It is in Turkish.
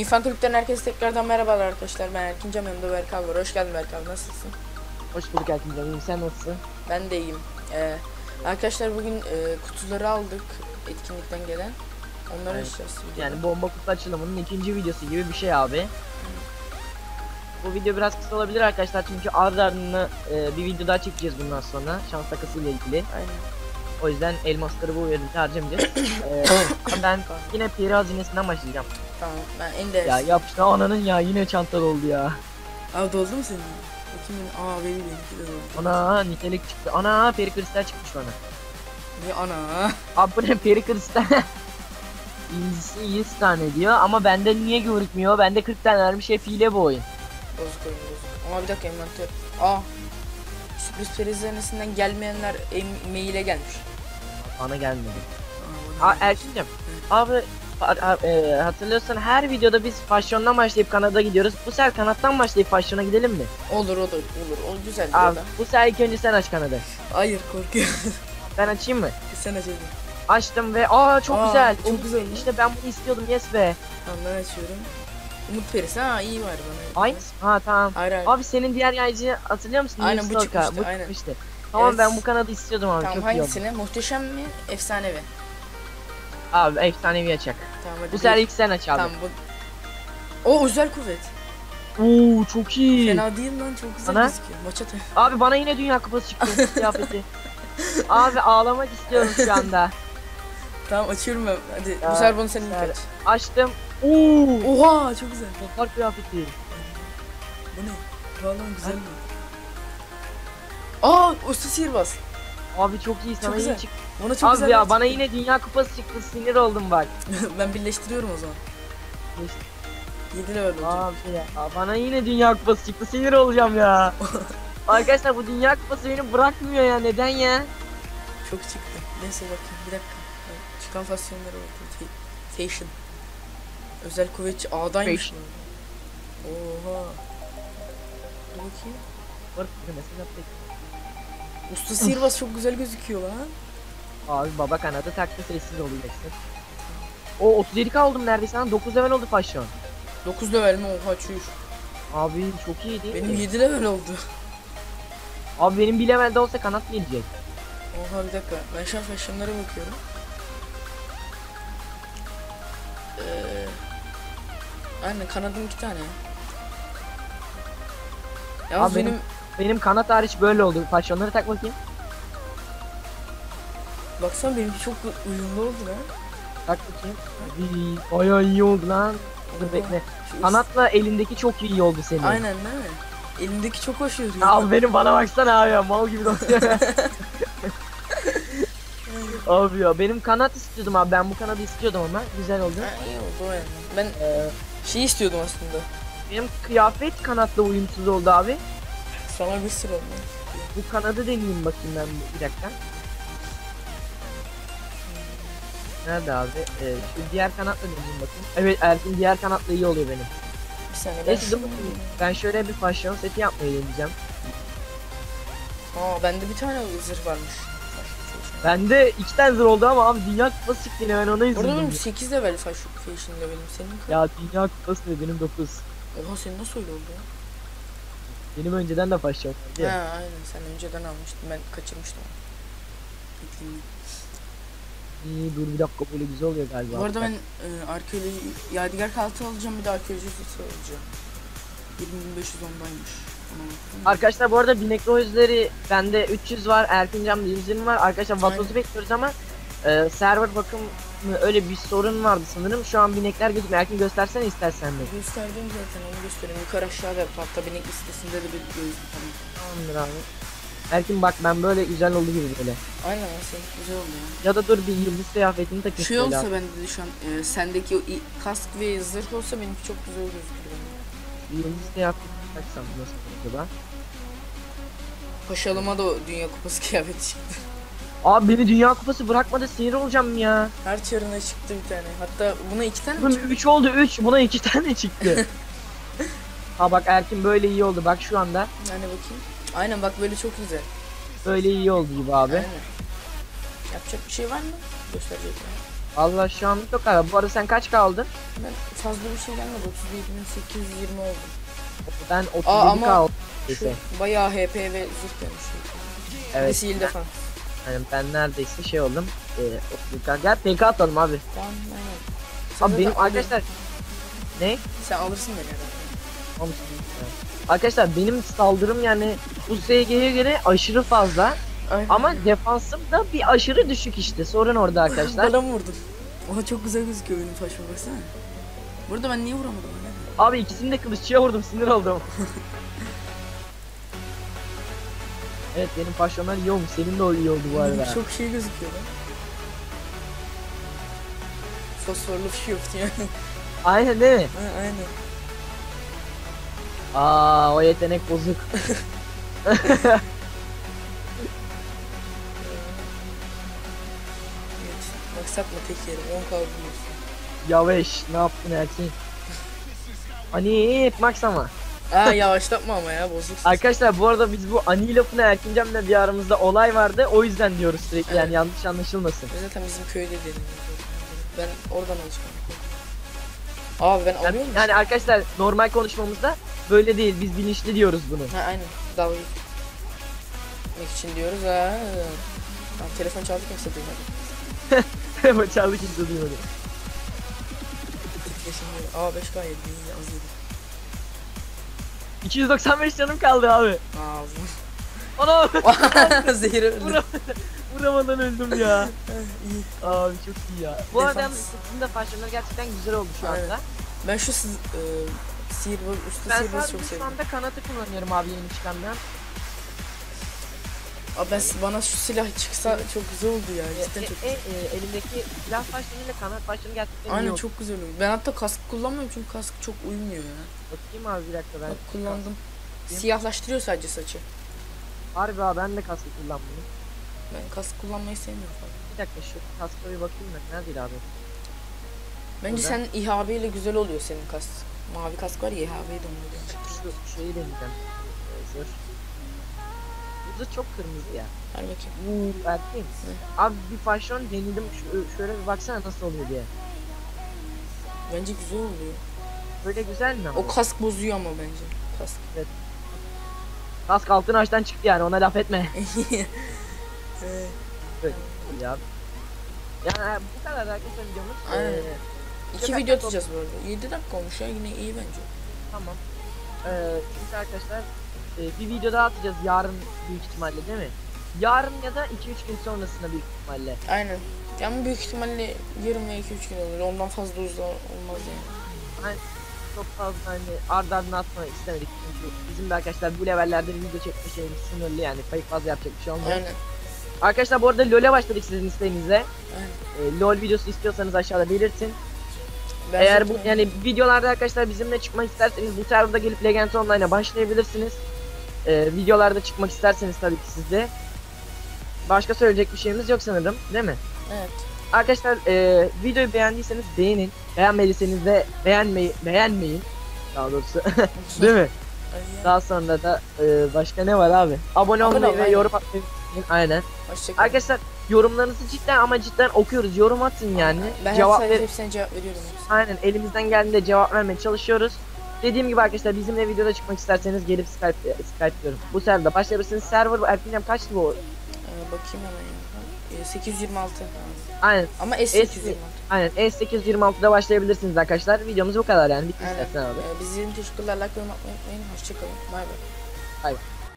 Nifan Kulüp'ten herkese tekrardan merhabalar arkadaşlar. Ben Erkin Cem, yanımda Berkal var. Hoş geldin Berkal, nasılsın? Hoş bulduk Erkin Canım. Sen nasılsın? Ben de iyiyim. Ee, arkadaşlar bugün e, kutuları aldık etkinlikten gelen. Onları Evet. açacağız. videoda. Yani bomba kutu açılımının ikinci videosu gibi bir şey abi. Bu video biraz kısa olabilir arkadaşlar çünkü ardı ardına e, bir video daha çekeceğiz bundan sonra şans takası ile ilgili. Aynen. O yüzden elmasları bu videoda harcamayacağız. e, ben yine peri hazinesinden başlayacağım. Tamam. Ben en değerli. Ya yapıştı ananın ya yine çanta doldu ya. Abi doldu mu senin? Bakayım benim. Aa benim benimki de doldu. Ana nitelik çıktı. Ana peri kristal çıkmış bana. Ne ana? Abi bu ne peri kristal? İncisi 100 tane diyor ama bende niye görükmüyor? Bende 40 tane vermiş hep hile bu oyun. Bozuk oyun bozuk. Ama bir dakika envanter. Aa. Sürpriz perizlenesinden gelmeyenler em- maile gelmiş. Bana gelmedi. Aa, Aa bana gelmiş. Erkin'cim abi e, hatırlıyorsan her videoda biz fasyondan başlayıp Kanada gidiyoruz. Bu sefer kanattan başlayıp fasyona gidelim mi? Olur olur olur. O güzel. Abi bu sefer ilk önce sen aç Kanada. Hayır korkuyorum. Ben açayım mı? Sen aç hadi. Açtım ve aa çok Aa, güzel. çok Umut- güzel. İşte ben bunu istiyordum yes be. Tamam ben açıyorum. Umut perisi ha iyi var bana. Aynı. Ha tamam. Hayır hayır. Abi senin diğer yayıcı hatırlıyor musun? Aynen, bu çıkmıştı, Bu aynen. çıkmıştı. Tamam Evet. ben bu kanadı istiyordum abi tamam çok iyi oldu. hangisini? Muhteşem mi? Efsanevi. Abi efsanevi açak. Tamam hadi. Bu sefer ilk sen aç abi. Tamam bu. O özel kuvvet. Oo çok iyi. Fena değil lan çok güzel Ana. gözüküyor. Maça Abi bana yine dünya kupası çıktı kıyafeti. Abi ağlamak istiyorum şu anda. Tamam açıyorum ben. Hadi Ya, bu sefer bunu senin aç. Açtım. Oo. Oha çok güzel. Toplar kıyafeti. Bu ne? Vallahi güzel mi? Aa usta sihirbaz. Abi çok iyi sana Çok iyi güzel. çıktı. Bana çok Abi güzel. ya bana yine dünya kupası çıktı sinir oldum bak. ben birleştiriyorum o zaman. İşte, 7 level olacak. Abi ya bana yine dünya kupası çıktı sinir olacağım ya. Arkadaşlar bu dünya kupası beni bırakmıyor ya neden ya? Çok çıktı. Neyse bakayım bir dakika. Çıkan fasyonlara bakayım. Fa- Fashion. Özel kuvvetçi A'daymış. Fashion. Oha. Dur bakayım. Bak, mesaj attık. Usta sihirbaz çok güzel gözüküyor lan. Abi baba kanadı taktı sessiz olacaksın. O 37k oldum neredeyse lan 9 level oldu fashion. 9 level mi? Oha çüş. Abi çok iyi değil Benim mi? 7 level oldu. Abi benim bir levelde olsa kanat gelecek. Oha bir dakika. Ben şu an fashionlara bakıyorum. Ee, aynen kanadım iki tane. Yalnız Abi benim, benim- Benim kanat hariç böyle oldu. Fashionları tak bakayım. baksana benimki çok uyumlu oldu lan. Tak bakayım. Abi bayağı iyi oldu lan. Dur bekle. Şu Kanatla elindeki çok iyi oldu senin. Aynen değil mi? Elimdeki çok hoş yürüyor. Abi benim bana baksana abi ya mal gibi dokuyor. abi ya benim kanat istiyordum abi ben bu kanadı istiyordum ama güzel oldu. Ha, iyi oldu yani. Ben Ee, şey istiyordum aslında. benim kıyafet kanatla uyumsuz oldu abi. Sana bir sürü oldu. Bu kanadı deneyeyim bakayım ben bir- dakika. Nerede abi? Ee, şu diğer kanatla deneyeyim bakayım. Evet Erkin diğer kanatla iyi oluyor benim. Bir saniye ben Neyse dur şunu... bakayım. Ben şöyle bir fashion seti yapmayı deneyeceğim. Aa bende bir tane zırh varmış. Bende iki tane zırh oldu ama abi dünya kupası çıktı yine ben ona Orada üzüldüm. benim 8 level fashion levelim. Senin kaç? Ya dünya kupası ne benim 9. Oha senin nasıl öyle oldu ya? Benim önceden de fashion vardı ya. Ha aynen sen önceden almıştın ben kaçırmıştım. İyi dur bir dakika böyle güzel oluyor galiba. Bu arada ben e, arkeoloji yadigar kartı alacağım bir de arkeoloji sesi alacağım. 20510'daymış. Ona baktım. Arkadaşlar bu arada binekli yüzleri bende 300 var, Erkincam'da 120 var. Arkadaşlar. Vatoz'u bekliyoruz ama e, server bakımı öyle bir sorun vardı sanırım. Şu an binekler gözükmüyor. Erkin göstersene istersen de. Gösterdim zaten onu göstereyim. Yukarı aşağıda hatta binek listesinde de bir göz. Tamam. Tamamdır abi. Erkin bak ben böyle güzel oldu gibi böyle. Aynen aslında güzel oldu ya. Ya da dur bir yıldız kıyafetini takayım. Şey olsa bende de şu an e, sendeki o i- kask ve zırh olsa benimki çok güzel gözükür. Bir yıldız kıyafetini taksam nasıl acaba? Paşalıma da o Dünya Kupası kıyafeti çıktı. Abi beni dünya kupası bırakmadı sinir olacağım ya. Her çarına çıktı bir tane. Hatta buna iki tane mi Bunun çıktı? 3 oldu 3 buna 2 tane çıktı. ha bak Erkin böyle iyi oldu bak şu anda. Hani bakayım. Aynen bak böyle çok güzel. Böyle iyi oldu gibi abi. Aynen. Yapacak bir şey var mı? Gösterecek mi? Allah şu an çok ara. Bu arada sen kaç kaldın? Ben fazla bir şey gelmedi. 37.820 oldu. Ben 37 Aa, ama kaldım. Şu bayağı HP ve zırh dönmüş. Evet. Evet. Sil defans. Yani ben neredeyse şey oldum. 37 kaldım. Gel PK atalım abi. Tamam aynen. Sen Abi benim arkadaşlar ne? Sen alırsın beni herhalde. Olmuş. Evet. Arkadaşlar benim saldırım yani bu SG'ye göre aşırı fazla Aynen. ama defansım da bir aşırı düşük işte. Sorun orada arkadaşlar. Bana mı vurdun? Oha çok güzel gözüküyor benim taşıma baksana. Burada ben niye vuramadım? Abi ikisini de kılıççıya vurdum sinir oldum. evet benim paşonlar iyi olmuş. Senin de iyi oldu bu arada. Çok şey gözüküyor lan. Fosforlu shift yani. Aynen değil mi? Ha, aynen. Aa o yetenek bozuk. Evet. Maksat mı tek yerim? 10 kaldı Yavaş ne yaptın Erkin? Hani Max ama. Aa yavaşlatma ama ya bozuk. Arkadaşlar bu arada biz bu ani lafını Erkincem'le bir aramızda olay vardı. O yüzden diyoruz sürekli yani Evet. yanlış anlaşılmasın. Ben zaten bizim köyde dedim. Ben oradan alışkanım. Abi ben Yani, alıyor muyum? yani arkadaşlar normal konuşmamızda böyle değil. Biz bilinçli diyoruz bunu. Ha aynen. Dalga geçmek için diyoruz ha. Tamam telefon çaldı kimse duymadı. Bu çaldı kimse duymadı. Titreşim diyor. Aa 5K yedi. iyi, Az yedi. 295 canım kaldı abi. Ağzım. Ana Zehir öldü. Vura- vuramadan öldüm ya. iyi. Abi çok iyi ya. Bu Defans. sizin de faşonlar gerçekten güzel oldu şu Aynen. anda. Ben şu siz, e, sihirbaz, Ben sihirbazı sadece çok şu seviyorum. anda kanatı kullanıyorum abi yeni çıkandan. Abi ben bana şu silah çıksa çok güzel oldu ya. E, Cidden çok e, e, elimdeki silah başlığıyla kanat başlığını gerçekten Aynen çok güzel oldu. Ben hatta kask kullanmıyorum çünkü kask çok uymuyor ya. Bakayım abi bir dakika ben. Bak kullandım. Bakayım. Siyahlaştırıyor sadece saçı. Harbi abi ben de kaskı kullanmadım. Ben kask kullanmayı sevmiyorum falan. Bir dakika şu kaska bir bakayım ben. Neredeydi abi? Bence Burada. sen İHB ile güzel oluyor senin kask. Mavi kask var ya İHB'yi de diyorum. Şu şeyi deneyeceğim. Ee, Zırh. Zırh çok kırmızı ya. Ver bakayım. Abi bir fashion denedim. Şu, şöyle bir baksana nasıl oluyor diye. Bence güzel oluyor. Böyle güzel mi? O kask bozuyor ama bence. Kask. Kask altın ağaçtan çıktı yani ona laf etme. Evet. Böyle ya. Yani bu kadar arkadaşlar videomuz. Aynen. Ee, İki video atacağız bu arada. 7 dakika olmuş ya yine iyi bence. Tamam. Ee, çünkü arkadaşlar e, bir video daha atacağız yarın büyük ihtimalle değil mi? Yarın ya da 2-3 gün sonrasında büyük ihtimalle. Aynen. Yani büyük ihtimalle yarım veya 2-3 gün olur. Ondan fazla uzun olmaz yani. Hani çok fazla hani ardı ardına atma istemedik çünkü bizim de arkadaşlar bu levellerde video çekme şeyimiz sınırlı yani pek fazla yapacak bir şey olmuyor. Aynen. Arkadaşlar bu arada LoL'e başladık sizin isteğinizle. Aynen. Ee, LoL videosu istiyorsanız aşağıda belirtin. Ben Eğer bu yani videolarda arkadaşlar bizimle çıkmak isterseniz bu serverda gelip Legend Online'a başlayabilirsiniz. Ee, videolarda çıkmak isterseniz tabii ki siz de. Başka söyleyecek bir şeyimiz yok sanırım değil mi? Evet. Arkadaşlar e, videoyu beğendiyseniz beğenin. Beğenmediyseniz de beğenmeyi beğenmeyin. Daha doğrusu değil mi? Ya. Daha sonra da e, başka ne var abi? Abone olmayı ol, ve aynen. yorum atmayı unutmayın. Aynen. Hoşçakalın. Arkadaşlar yorumlarınızı cidden ama cidden okuyoruz. Yorum atın yani. Ben Cevap her ver. hepsine cevap veriyorum. hepsine. Aynen elimizden geldiğinde cevap vermeye çalışıyoruz. Dediğim gibi arkadaşlar bizimle videoda çıkmak isterseniz gelip Skype, Skype diyorum. Bu serverda başlayabilirsiniz. Server Erkin'cem kaçtı bu? Ee, bakayım hemen ya. Ee, 826. Aynen. Ama S826. Aynen E826'da başlayabilirsiniz arkadaşlar. Videomuz bu kadar yani. Bitti Aynen. istersen abi. Ee, bizi teşekkürler. Like yorum atmayı unutmayın. Hoşçakalın. Bay bay. Bay bay.